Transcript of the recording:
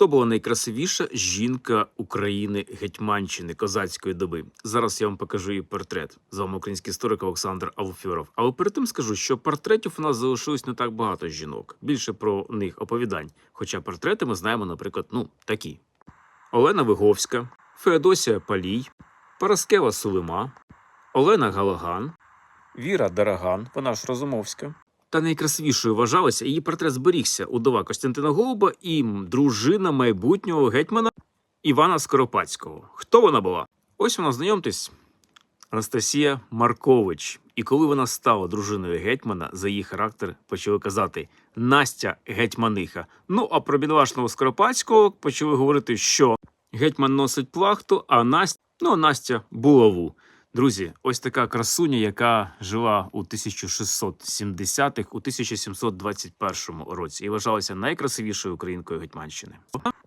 Хто була найкрасивіша жінка України Гетьманщини козацької доби? Зараз я вам покажу її портрет. З вами український історик Олександр Алфьоров. Але перед тим скажу, що портретів у нас залишилось не так багато жінок. Більше про них оповідань. Хоча портрети ми знаємо, наприклад, ну такі: Олена Виговська, Феодосія Палій, Параскева Сулима, Олена Галаган, Віра Дараган, вона ж Розумовська. Та найкрасивішою вважалася її портрет зберігся удова Костянтина Голуба і дружина майбутнього гетьмана Івана Скоропадського. Хто вона була? Ось вона, знайомтесь. Анастасія Маркович. І коли вона стала дружиною гетьмана, за її характер почали казати Настя гетьманиха. Ну а про бідолашного Скоропадського почали говорити, що гетьман носить плахту, а Настя, ну, Настя булаву. Друзі, ось така красуня, яка жила у 1670-х, у 1721 році і вважалася найкрасивішою українкою Гетьманщини.